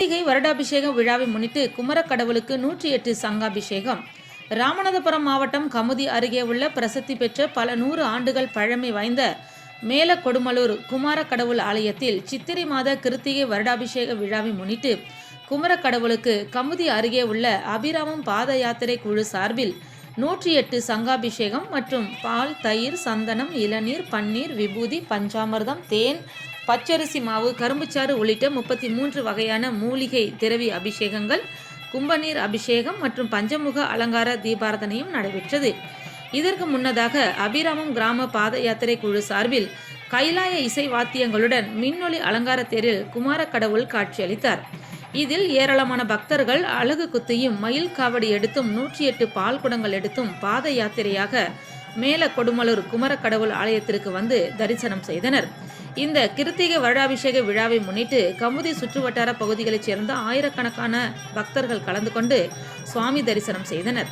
கார்த்திகை வருடாபிஷேக விழாவை முன்னிட்டு குமரக்கடவுளுக்கு நூற்றி எட்டு சங்காபிஷேகம். ராமநாதபுரம் மாவட்டம் கமுதி அருகே உள்ள பிரசித்தி பெற்ற பல நூறு ஆண்டுகள் பழமை வாய்ந்த மேல கொடுமலூர் குமாரக்கடவுள் ஆலயத்தில் சித்திரை மாத கிருத்திகை வருடாபிஷேக விழாவை முன்னிட்டு குமரக்கடவுளுக்கு கமுதி அருகே உள்ள அபிராமம் பாத யாத்திரை குழு சார்பில் நூற்றி எட்டு சங்காபிஷேகம் மற்றும் பால் தயிர் சந்தனம் இளநீர் பன்னீர் விபூதி பஞ்சாமிர்தம் தேன் பச்சரிசி மாவு கரும்புச்சாறு உள்ளிட்ட முப்பத்தி மூன்று வகையான மூலிகை திரவி அபிஷேகங்கள் கும்பநீர் அபிஷேகம் மற்றும் பஞ்சமுக அலங்கார தீபாரதனையும் நடைபெற்றது. இதற்கு முன்னதாக அபிராமம் கிராம பாத யாத்திரை குழு சார்பில் கைலாய இசை வாத்தியங்களுடன் மின்னொளி அலங்கார தேரில் குமாரக்கடவுள் காட்சியளித்தார். இதில் ஏராளமான பக்தர்கள் அழகு குத்தியும் மயில் காவடி எடுத்தும் நூற்றி எட்டு பால் குடங்கள் எடுத்தும் பாத யாத்திரையாக மேல கொடுமலூர் குமரக்கடவுள் ஆலயத்திற்கு வந்து தரிசனம் செய்தனர். இந்த கிருத்திகை வருடாபிஷேக விழாவை முன்னிட்டு கமுதி சுற்றுவட்டார பகுதிகளைச் சேர்ந்த ஆயிரக்கணக்கான பக்தர்கள் கலந்து கொண்டு சுவாமி தரிசனம் செய்தனர்.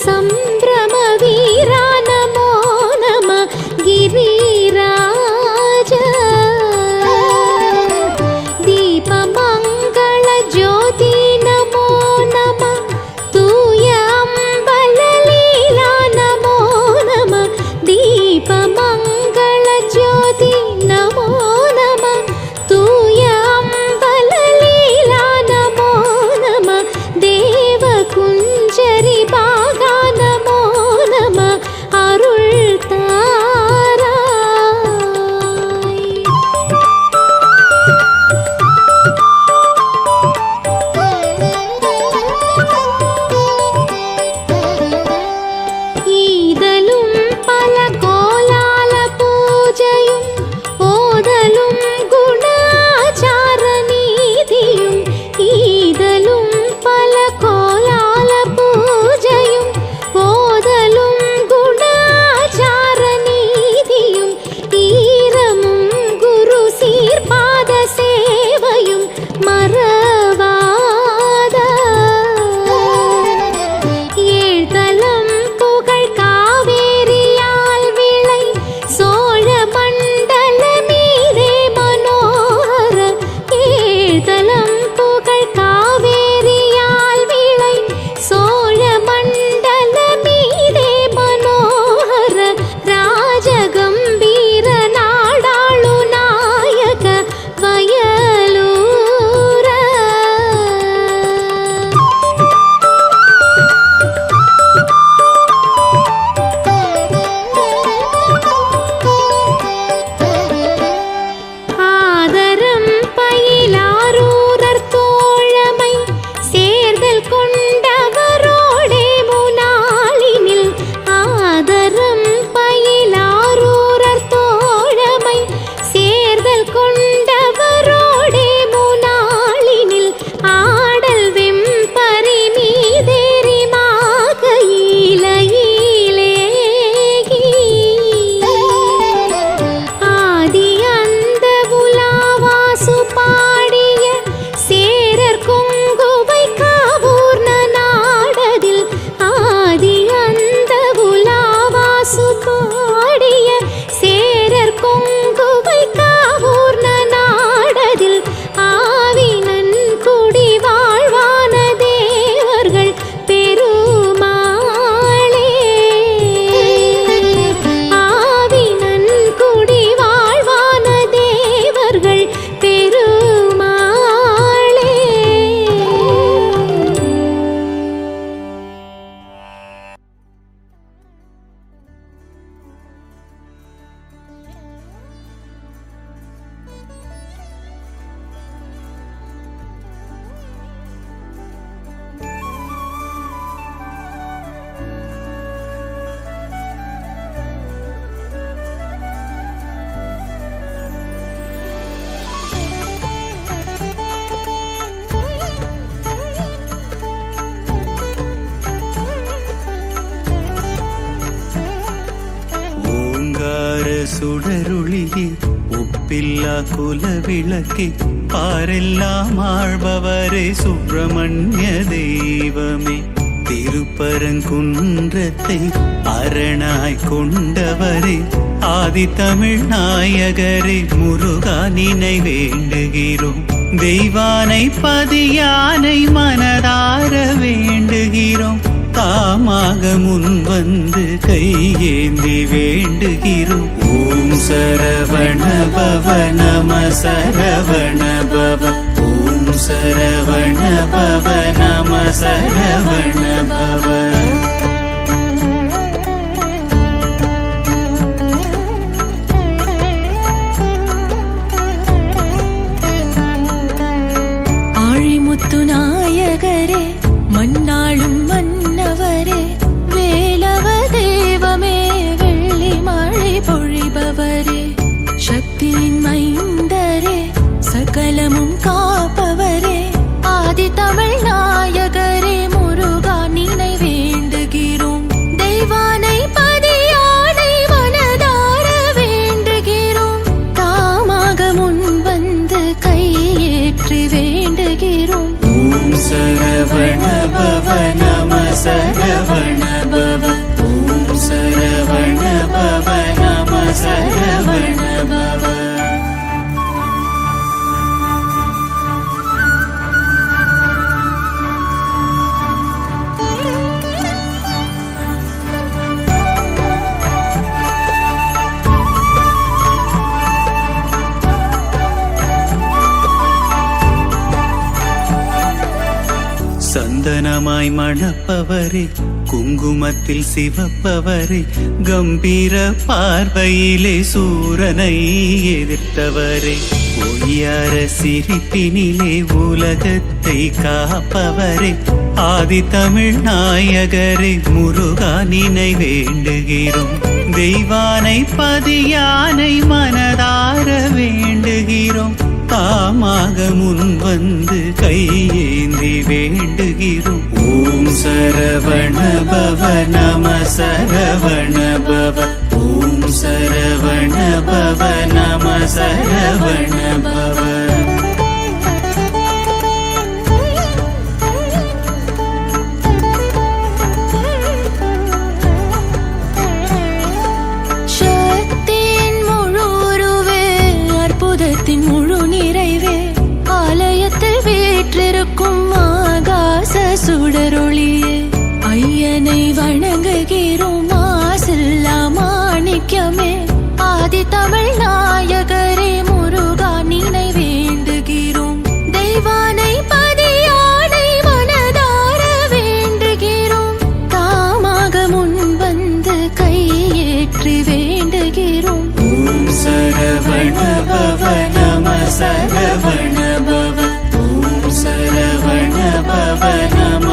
some América. குல விளக்கே பாரெல்லாம் ஆழ்பவரே சுப்பிரமணிய தெய்வமே. திருப்பரங்குன்றத்தை அரணாய் கொண்டவரே ஆதி தமிழ் நாயகரே முருகா நினை வேண்டுகிறோம். தெய்வானை பதியானை மனதார வேண்டுகிறோம். தாமாக முன்வந்து கையேந்தி வேண்டுகிறோம். ஓம் சரவண பவ நம சரவண பவ. ஓம் சரவண பவ நம சரவண பவ. ஆழிமுத்து நாயகரே மண்ணாளும் மன்னவரே சந்தனமாய் மணப்பவரே குங்குமத்தில் சிவப்பவரே கம்பீர பார்வையிலே சூரனை எதிர்த்தவரே. பொய்யார சிரிப்பினிலே உலகத்தை காப்பவரே ஆதி தமிழ் நாயகரே முருகா நினை வேண்டுகிறோம். தெய்வானை பதியானை மனதார வேண்டுகிறோம். தாமாக முன் வந்து கையேந்தி சரவண பவ நம சரவண பவ ஓம் சரவண பவ நம சரவண பவ பவ நம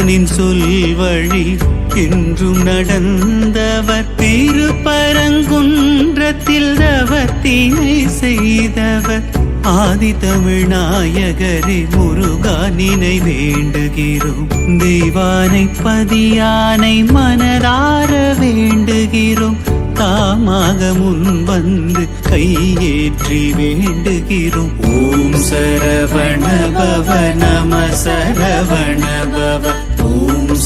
பரமனின் சொல் வழி என்றும் நடந்தவர் திருப்பரங்குன்றத்தில் தவத்தினை செய்தவர். ஆதி தமிழ்நாயகரே முருகா நினை வேண்டுகிறோம். தெய்வானை பதியானை மனதார வேண்டுகிறோம். தாமாக முன் வந்து கையேற்றி வேண்டுகிறோம். ஓம் சரவண பவ நம சரவண பவ.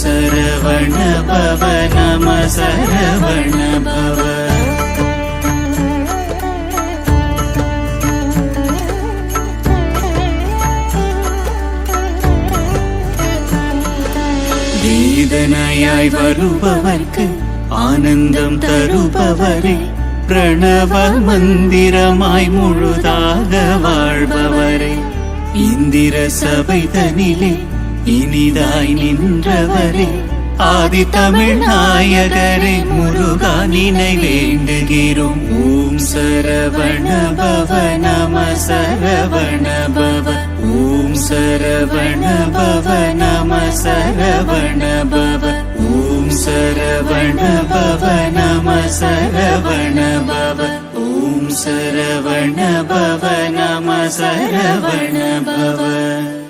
சரவண பவ நம சரவண பவ வேதனையாய் வருபவர்க்கு ஆனந்தம் தருபவரே பிரணவ மந்திரமாய் முழுதாக வாழ்பவரே இந்திர சபை தனிலே இனிதாய் நின்றவரே ஆதி தமிழ் நாயகரே முருகா நினை வேண்டுகிறோம் ஓம் சரவண பவ நம சரவண பவ ஓம் சரவண பவ நம சரவண பவ ஓம் சரவண பவ நம சரவண பவ ஓம் சரவண பவ நம சரவண பவ